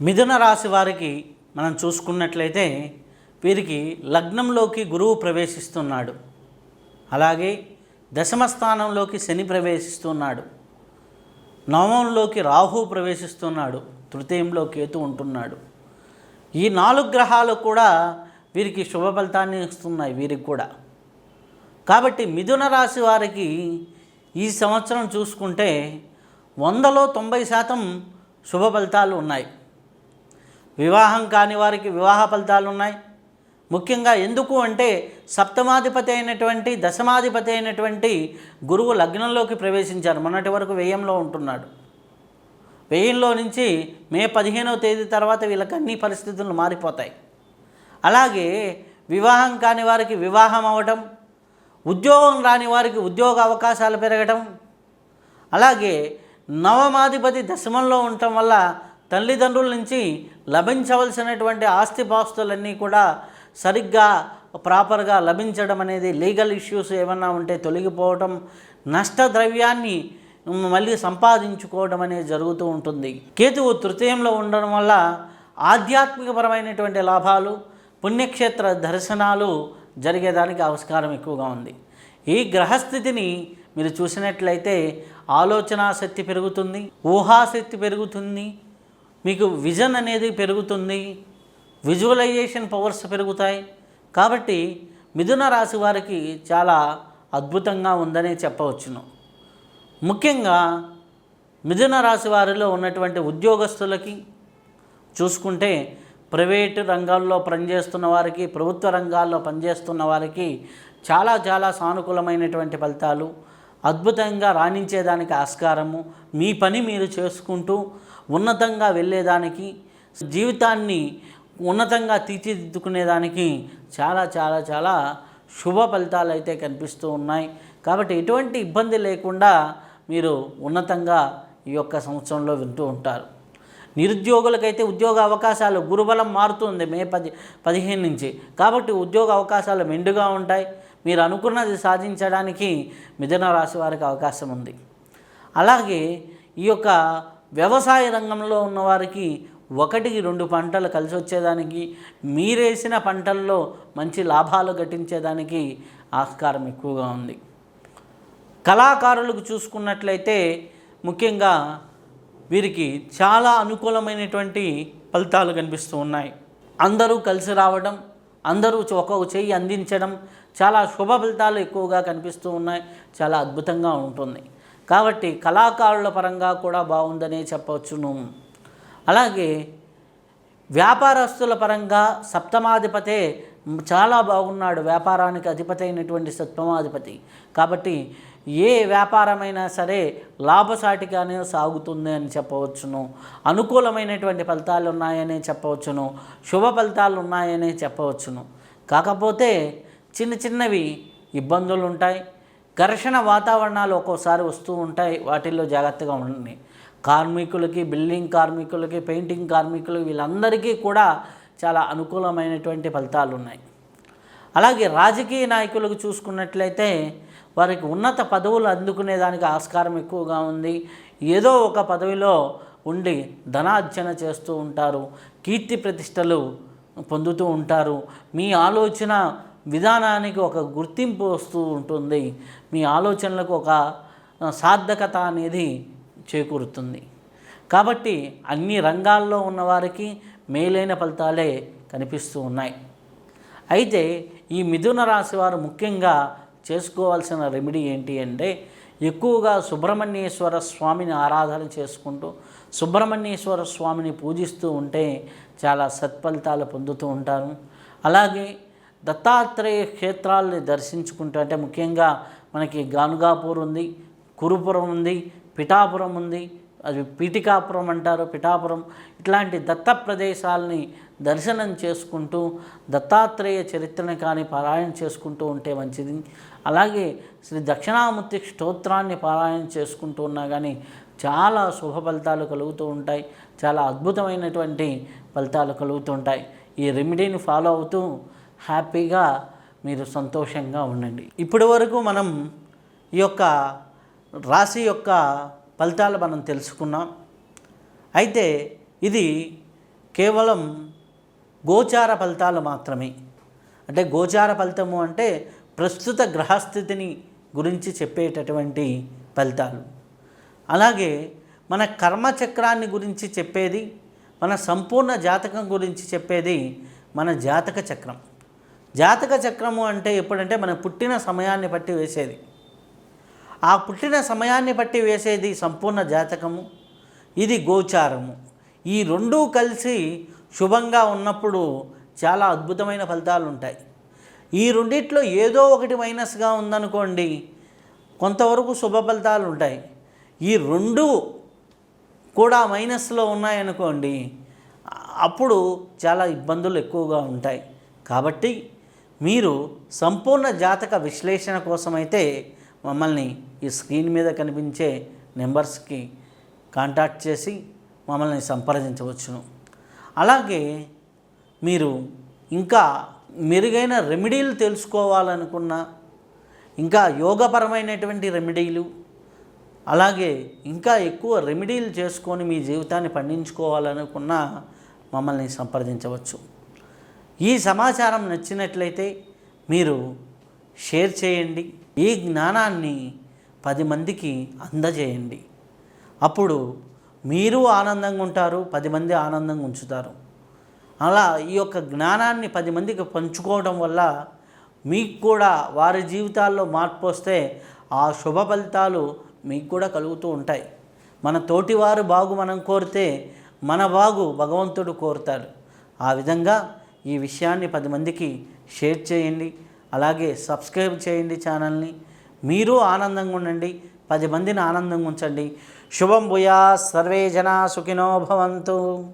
మిథున రాశి వారికి మనం చూసుకున్నట్లయితే వీరికి లగ్నంలోకి గురువు ప్రవేశిస్తున్నాడు. అలాగే దశమ స్థానంలోకి శని ప్రవేశిస్తున్నాడు. నవమంలోకి రాహు ప్రవేశిస్తున్నాడు. తృతీయంలో కేతు ఉంటున్నాడు. ఈ నాలుగు గ్రహాలు కూడా వీరికి శుభ ఫలితాన్ని ఇస్తున్నాయి వీరికి కూడా. కాబట్టి మిథున రాశి వారికి ఈ సంవత్సరం చూసుకుంటే వందలో తొంభై శాతం శుభ ఫలితాలు ఉన్నాయి. వివాహం కాని వారికి వివాహ ఫలితాలు ఉన్నాయి ముఖ్యంగా ఎందుకు అంటే సప్తమాధిపతి అయినటువంటి దశమాధిపతి అయినటువంటి గురువు లగ్నంలోకి ప్రవేశించారు. మొన్నటి వరకు వ్యయంలో ఉంటున్నాడు. వ్యయంలో నుంచి మే పదిహేనవ తేదీ తర్వాత వీళ్ళకి అన్ని పరిస్థితులు మారిపోతాయి. అలాగే వివాహం కాని వారికి వివాహం అవ్వటం ఉద్యోగం రాని వారికి ఉద్యోగ అవకాశాలు పెరగటం అలాగే నవమాధిపతి దశమంలో ఉండటం వల్ల తల్లిదండ్రుల నుంచి లభించవలసినటువంటి ఆస్తిపాస్తులన్నీ కూడా సరిగ్గా ప్రాపర్గా లభించడం అనేది లీగల్ ఇష్యూస్ ఏమన్నా ఉంటే తొలగిపోవటం నష్టద్రవ్యాన్ని మళ్ళీ సంపాదించుకోవడం అనేది జరుగుతూ ఉంటుంది. కేతువు తృతీయంలో ఉండడం వల్ల ఆధ్యాత్మికపరమైనటువంటి లాభాలు పుణ్యక్షేత్ర దర్శనాలు జరిగేదానికి ఆవిష్కారం ఎక్కువగా ఉంది. ఈ గ్రహస్థితిని మీరు చూసినట్లయితే ఆలోచన శక్తి పెరుగుతుంది ఊహాశక్తి పెరుగుతుంది మీకు విజన్ అనేది పెరుగుతుంది విజువలైజేషన్ పవర్స్ పెరుగుతాయి. కాబట్టి మిథున రాశి వారికి చాలా అద్భుతంగా ఉందని చెప్పవచ్చును. ముఖ్యంగా మిథున రాశి వారిలో ఉన్నటువంటి ఉద్యోగస్తులకి చూసుకుంటే ప్రైవేటు రంగాల్లో పనిచేస్తున్న వారికి ప్రభుత్వ రంగాల్లో పనిచేస్తున్న వారికి చాలా చాలా సానుకూలమైనటువంటి ఫలితాలు అద్భుతంగా రాణించేదానికి ఆస్కారము. మీ పని మీరు చేసుకుంటూ ఉన్నతంగా వెళ్ళేదానికి జీవితాన్ని ఉన్నతంగా తీర్చిదిద్దుకునేదానికి చాలా చాలా చాలా శుభ ఫలితాలు అయితే కనిపిస్తూ ఉన్నాయి. కాబట్టి ఎటువంటి ఇబ్బంది లేకుండా మీరు ఉన్నతంగా ఈ యొక్క సంవత్సరంలో వింటూ ఉంటారు. నిరుద్యోగులకైతే ఉద్యోగ అవకాశాలు గురుబలం మారుతుంది మే పది పదిహేను నుంచి. కాబట్టి ఉద్యోగ అవకాశాలు మెండుగా ఉంటాయి. మీరు అనుకున్నది సాధించడానికి మిథున రాశి వారికి అవకాశం ఉంది. అలాగే ఈ యొక్క వ్యవసాయ రంగంలో ఉన్నవారికి ఒకటికి రెండు పంటలు కలిసి వచ్చేదానికి మీరేసిన పంటల్లో మంచి లాభాలు గట్టించేదానికి ఆస్కారం ఎక్కువగా ఉంది. కళాకారులకు చూసుకున్నట్లయితే ముఖ్యంగా వీరికి చాలా అనుకూలమైనటువంటి ఫలితాలు కనిపిస్తూ ఉన్నాయి. అందరూ కలిసి రావడం అందరూ ఒక చెయ్యి అందించడం చాలా శుభ ఫలితాలు ఎక్కువగా కనిపిస్తూ ఉన్నాయి చాలా అద్భుతంగా ఉంటుంది. కాబట్టి కళాకారుల పరంగా కూడా బాగుందనే చెప్పవచ్చును. అలాగే వ్యాపారస్తుల పరంగా సప్తమాధిపతే చాలా బాగున్నాడు వ్యాపారానికి అధిపతి అయినటువంటి సత్వమాధిపతి కాబట్టి ఏ వ్యాపారమైనా సరే లాభసాటిగానే సాగుతుంది అని చెప్పవచ్చును. అనుకూలమైనటువంటి ఫలితాలు ఉన్నాయనే చెప్పవచ్చును. శుభ ఫలితాలు ఉన్నాయనే చెప్పవచ్చును. కాకపోతే చిన్న చిన్నవి ఇబ్బందులు ఉంటాయి. ఘర్షణ వాతావరణాలు ఒక్కోసారి వస్తూ ఉంటాయి వాటిల్లో జాగ్రత్తగా ఉండండి. కార్మికులకి బిల్డింగ్ కార్మికులకి పెయింటింగ్ కార్మికులు వీళ్ళందరికీ కూడా చాలా అనుకూలమైనటువంటి ఫలితాలు ఉన్నాయి. అలాగే రాజకీయ నాయకులకు చూసుకున్నట్లయితే వారికి ఉన్నత పదవులు అందుకునే దానికి ఆస్కారం ఎక్కువగా ఉంది. ఏదో ఒక పదవిలో ఉండి ధనార్జన చేస్తూ ఉంటారు. కీర్తి ప్రతిష్టలు పొందుతూ ఉంటారు. మీ ఆలోచన విధానానికి ఒక గుర్తింపు వస్తూ ఉంటుంది. మీ ఆలోచనలకు ఒక సార్థకత అనేది చేకూరుతుంది. కాబట్టి అన్ని రంగాల్లో ఉన్నవారికి మేలైన ఫలితాలే కనిపిస్తూ ఉన్నాయి. అయితే ఈ మిథున రాశి వారు ముఖ్యంగా చేసుకోవాల్సిన రెమెడీ ఏంటి అంటే ఎక్కువగా సుబ్రహ్మణ్యేశ్వర స్వామిని ఆరాధన చేసుకుంటూ సుబ్రహ్మణ్యేశ్వర స్వామిని పూజిస్తూ ఉంటే చాలా సత్ఫలితాలు పొందుతూ ఉంటారు. అలాగే దత్తాత్రేయ క్షేత్రాలని దర్శించుకుంటూ అంటే ముఖ్యంగా మనకి గానుగాపూర్ ఉంది కురుపురం ఉంది పిఠాపురం ఉంది అది పీఠికాపురం అంటారు పిఠాపురం ఇట్లాంటి దత్త ప్రదేశాలని దర్శనం చేసుకుంటూ దత్తాత్రేయ చరిత్రని కానీ పారాయణ చేసుకుంటూ ఉంటే మంచిది. అలాగే శ్రీ దక్షిణామూర్తి స్తోత్రాన్ని పారాయణ చేసుకుంటూ ఉన్నా కానీ చాలా శుభ ఫలితాలు కలుగుతూ ఉంటాయి. చాలా అద్భుతమైనటువంటి ఫలితాలు కలుగుతూ ఉంటాయి. ఈ రెమెడీని ఫాలో అవుతూ హ్యాపీగా మీరు సంతోషంగా ఉండండి. ఇప్పటి వరకు మనం ఈ యొక్క రాశి యొక్క ఫలితాలు మనం తెలుసుకున్నాం. అయితే ఇది కేవలం గోచార ఫలితాలు మాత్రమే. అంటే గోచార ఫలితము అంటే ప్రస్తుత గ్రహస్థితిని గురించి చెప్పేటటువంటి ఫలితాలు. అలాగే మన కర్మచక్రాన్ని గురించి చెప్పేది మన సంపూర్ణ జాతకం గురించి చెప్పేది మన జాతక చక్రం. జాతక చక్రము అంటే ఎప్పుడంటే మన పుట్టిన సమయాన్ని బట్టి వేసేది. ఆ పుట్టిన సమయాన్ని బట్టి వేసేది సంపూర్ణ జాతకము ఇది గోచారము. ఈ రెండూ కలిసి శుభంగా ఉన్నప్పుడు చాలా అద్భుతమైన ఫలితాలు ఉంటాయి ఈ రెండిట్లో ఏదో ఒకటి మైనస్గా ఉందనుకోండి కొంతవరకు శుభ ఫలితాలు ఉంటాయి ఈ రెండు కూడా మైనస్లో ఉన్నాయనుకోండి అప్పుడు చాలా ఇబ్బందులు ఎక్కువగా ఉంటాయి. కాబట్టి మీరు సంపూర్ణ జాతక విశ్లేషణ కోసమైతే మమ్మల్ని ఈ స్క్రీన్ మీద కనిపించే నెంబర్స్కి కాంటాక్ట్ చేసి మమ్మల్ని సంప్రదించవచ్చును. అలాగే మీరు ఇంకా మెరుగైన రెమెడీలు తెలుసుకోవాలనుకున్నా ఇంకా యోగపరమైనటువంటి రెమెడీలు అలాగే ఇంకా ఎక్కువ రెమెడీలు చేసుకొని మీ జీవితాన్ని పండించుకోవాలనుకున్నా మమ్మల్ని సంప్రదించవచ్చు. ఈ సమాచారం నచ్చినట్లయితే మీరు షేర్ చేయండి. ఈ జ్ఞానాన్ని పది మందికి అందజేయండి. అప్పుడు మీరు ఆనందంగా ఉంటారు పది మంది ఆనందంగా ఉంచుతారు. అలా ఈ యొక్క జ్ఞానాన్ని పది మందికి పంచుకోవడం వల్ల మీకు కూడా వారి జీవితాల్లో మార్పు వస్తే ఆ శుభ ఫలితాలు మీకు కూడా కలుగుతూ ఉంటాయి. మన తోటివారు బాగు మనం కోరితే మన బాగు భగవంతుడు కోరుతాడు. ఆ విధంగా ఈ విషయాన్ని పది మందికి షేర్ చేయండి. అలాగే సబ్స్క్రైబ్ చేయండి ఛానల్ని. మీరు ఆనందంగా ఉండండి. పది మందిని ఆనందంగా ఉంచండి. శుభం భూయా సర్వే జనా సుఖినో భవంతు.